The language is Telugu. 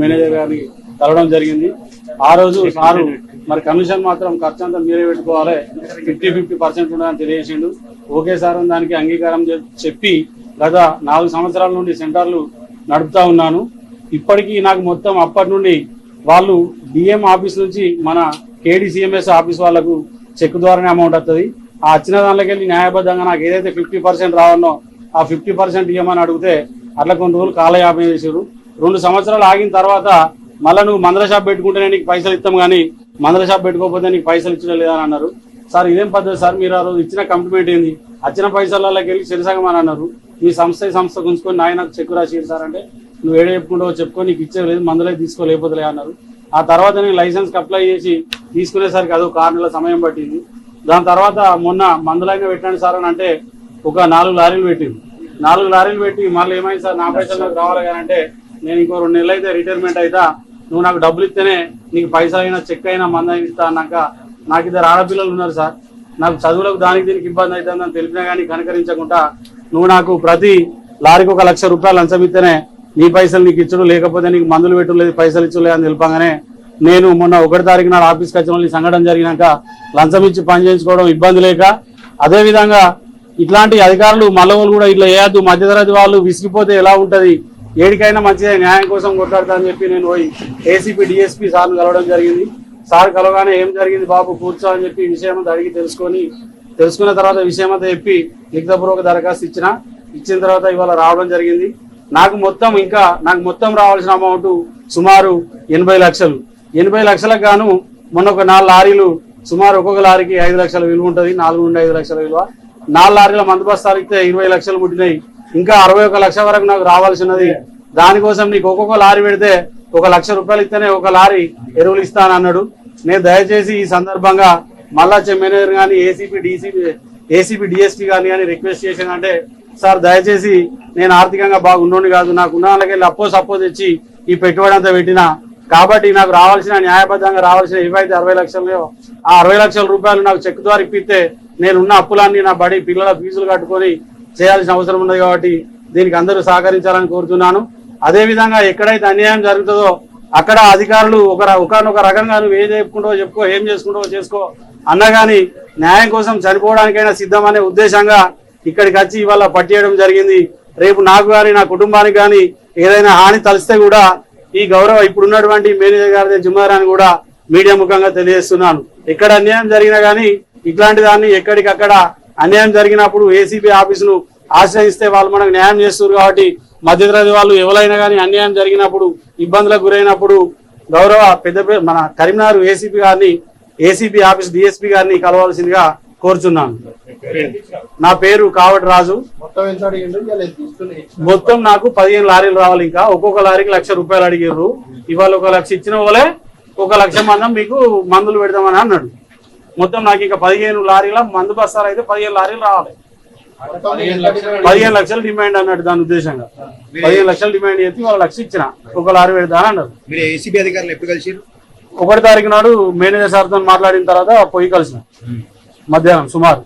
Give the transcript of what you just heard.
మేనేజర్ గారిని కలవడం జరిగింది. ఆ రోజు సారు మరి కమిషన్ మాత్రం ఖర్చు అంతా మీరే పెట్టుకోవాలి. ఫిఫ్టీ ఫిఫ్టీ పర్సెంట్ ఉండదని తెలియజేసిండు. ఓకే సార్ దానికి అంగీకారం చెప్పి గత నాలుగు సంవత్సరాల నుండి సెంటర్లు నడుపుతా ఉన్నాను. ఇప్పటికీ నాకు మొత్తం అప్పటి నుండి వాళ్ళు డిఎం ఆఫీస్ నుంచి మన కేడీసీఎంఎస్ ఆఫీస్ వాళ్ళకు చెక్ ద్వారానే అమౌంట్ వస్తుంది ఆ వచ్చిన దానిలోకి న్యాయబద్ధంగా నాకు ఏదైతే ఫిఫ్టీ పర్సెంట్ రావన్నో ఆ ఫిఫ్టీ పర్సెంట్ ఇవ్వమని అడిగితే అట్లా కొన్ని రోజులు కాలయాపన చేసారు రెండు సంవత్సరాలు ఆగిన తర్వాత మళ్ళీ నువ్వు మందల షాప్ పెట్టుకుంటేనే నీకు పైసలు ఇస్తాం కానీ మందల షాప్ పెట్టుకోకపోతే నీకు పైసలు ఇచ్చడం లేదని అన్నారు. సార్ ఇదేం పద్ధతి? సార్ మీరు ఆ రోజు ఇచ్చిన కంప్లిమెంట్ ఏంది? వచ్చిన పైసలకి వెళ్ళి చెరిసగం అని అన్నారు. మీ సంస్థ సంస్థ గుంచుకొని నాయన నాకు చెక్ రాసి సార్ అంటే నువ్వు ఏడే చెప్పుకుంటావో చెప్పుకొని నీకు లేదు మందులే తీసుకోలేకపోతే అన్నారు. ఆ తర్వాత నేను లైసెన్స్కి అప్లై చేసి తీసుకునేసరికి అది ఒక ఆరు నెలల సమయం పట్టింది. దాని తర్వాత మొన్న మందులైనా పెట్టండి సార్ అని అంటే ఒక నాలుగు లారీలు పెట్టింది నాలుగు లారీలు పెట్టి మళ్ళీ ఏమైంది సార్? నా పైసలు నాకు రావాలి కానీ అంటే నేను ఇంకో రెండు నెలలు అయితే రిటైర్మెంట్ అయితా. నువ్వు నాకు డబ్బులు ఇస్తేనే నీకు పైసలు అయినా చెక్ అయినా మంద ఇస్తా అన్నాక నాకు ఇద్దరు ఆడపిల్లలు ఉన్నారు సార్. నాకు చదువులకు దానికి దీనికి ఇబ్బంది అవుతుందని తెలిపినా కానీ కనకరించకుండా నువ్వు నాకు ప్రతి లారీకి ఒక లక్ష రూపాయలు లంచం ఇస్తేనే నీ పైసలు నీకు ఇచ్చుడు లేకపోతే నీకు మందులు పెట్టలేదు పైసలు ఇచ్చుడు అని తెలిపగానే నేను మొన్న ఒకటి తారీఖు నాడు ఆఫీస్కి వచ్చిన వాళ్ళు సంఘటన జరిగినాక లంచం ఇచ్చి పని చేయించుకోవడం ఇబ్బంది లేక అదేవిధంగా ఇట్లాంటి అధికారులు మల్లవాళ్ళు కూడా ఇట్లా వేయద్దు మధ్యతరగతి వాళ్ళు విసిగిపోతే ఎలా ఉంటుంది? ఏడికైనా మంచిదే న్యాయం కోసం కొట్లాడతా అని చెప్పి నేను పోయి ఏసీపీ డిఎస్పీ సార్ను కలవడం జరిగింది. సార్ కలవగానే ఏం జరిగింది బాబు కూర్చో అని చెప్పి విషయం అంతా అడిగి తెలుసుకొని తెలుసుకున్న తర్వాత విషయం అంతా చెప్పి లిఖితపూర్వక దరఖాస్తు ఇచ్చిన. ఇచ్చిన తర్వాత ఇవాళ రావడం జరిగింది. నాకు మొత్తం ఇంకా నాకు మొత్తం రావాల్సిన అమౌంట్ సుమారు ఎనభై లక్షలు. ఎనభై లక్షలకు గాను మొన్న ఒక నాలుగు లారీలు సుమారు ఒక్కొక్క లారీకి ఐదు లక్షల విలువ ఉంటుంది నాలుగు నుండి ఐదు లక్షల విలువ. నాలుగు లారీల మందు బస్తాలు ఇస్తే ఇరవై లక్షలు పుట్టినాయి. ఇంకా అరవై ఒక లక్ష వరకు నాకు రావాల్సినది. దానికోసం నీకు ఒక్కొక్క లారీ పెడితే ఒక లక్ష రూపాయలు ఇస్తేనే ఒక లారీ ఎరువులు ఇస్తాను అన్నాడు. నేను దయచేసి ఈ సందర్భంగా మళ్ళా మేనేజర్ కానీ ఏసీపీ డీసీపీ ఏసీపీ డిఎస్పీ కానీ కానీ రిక్వెస్ట్ చేసాను అంటే సార్ దయచేసి నేను ఆర్థికంగా బాగుండోని కాదు నాకు ఉన్న వాళ్ళకి వెళ్ళి అప్పో సప్పో తెచ్చి ఈ పెట్టుబడి అంతా పెట్టినా. కాబట్టి నాకు రావాల్సిన న్యాయబద్ధంగా రావాల్సిన ఇవైతే అరవై లక్షలు ఆ అరవై లక్షల రూపాయలు నాకు చెక్ ద్వారా ఇప్పిస్తే నేనున్న అప్పులన్నీ నా బడి పిల్లల ఫీజులు కట్టుకొని చేయాల్సిన అవసరం ఉన్నది కాబట్టి దీనికి అందరూ సహకరించాలని కోరుతున్నాను. అదేవిధంగా ఎక్కడైతే అన్యాయం జరుగుతుందో అక్కడ అధికారులు ఒక ఒకనొక రకంగా నువ్వు ఏం చెప్పుకుంటావో చెప్పుకో ఏం చేసుకుంటావో చేసుకో. అన్నగాని న్యాయం కోసం చనిపోవడానికైనా సిద్ధమనే ఉద్దేశంగా ఇక్కడికి వచ్చి ఇవాళ పట్టేయడం జరిగింది. రేపు నాకు కానీ నా కుటుంబానికి కానీ ఏదైనా హాని తలిస్తే కూడా ఈ గౌరవ ఇప్పుడున్నటువంటి మేనేజర్ గారి జిమ్మారాన్ని కూడా మీడియా ముఖంగా తెలియజేస్తున్నాను. ఎక్కడ అన్యాయం జరిగినా కానీ ఇట్లాంటి దాన్ని ఎక్కడికక్కడ అన్యాయం జరిగినప్పుడు ఏసీబీ ఆఫీసును ఆశ్రయిస్తే వాళ్ళు మనకు న్యాయం చేస్తారు కాబట్టి మధ్యతరగతి వాళ్ళు ఎవరైనా కానీ అన్యాయం జరిగినప్పుడు ఇబ్బందులకు గురైనప్పుడు గౌరవ పెద్ద మన కరీంనగర్ ఏసీపీ గారిని ఏసీపీ ఆఫీస్ డిఎస్పీ గారిని కలవాల్సిందిగా కోరుచున్నాను. నా పేరు కావటి రాజు. మొత్తం నాకు పదిహేను లారీలు రావాలి ఇంకా. ఒక్కొక్క లారీకి లక్ష రూపాయలు అడిగారు ఇవాళ ఒక లక్ష ఇచ్చిన వాళ్ళే ఒక లక్ష మందం మీకు మందులు పెడదామని అన్నాడు. మొత్తం నాకు ఇంకా పదిహేను లారీల మందు బస్తాలు అయితే పదిహేను లారీలు రావాలి? పదిహేను లక్షలు డిమాండ్ అన్నాడు దాని ఉద్దేశంగా. పదిహేను లక్షలు డిమాండ్ చేసి వాళ్ళ లక్ష ఇచ్చిన ఒక లారీ పెడతాను అన్నారు. మీరు ఏసీబీ అధికారులు ఎప్పుడు కలిసిరు ఒకటి తారీఖు నాడు మేనేజర్ సార్తో మాట్లాడిన తర్వాత పోయి కలిసిన. మధ్యాహ్నం సుమారు.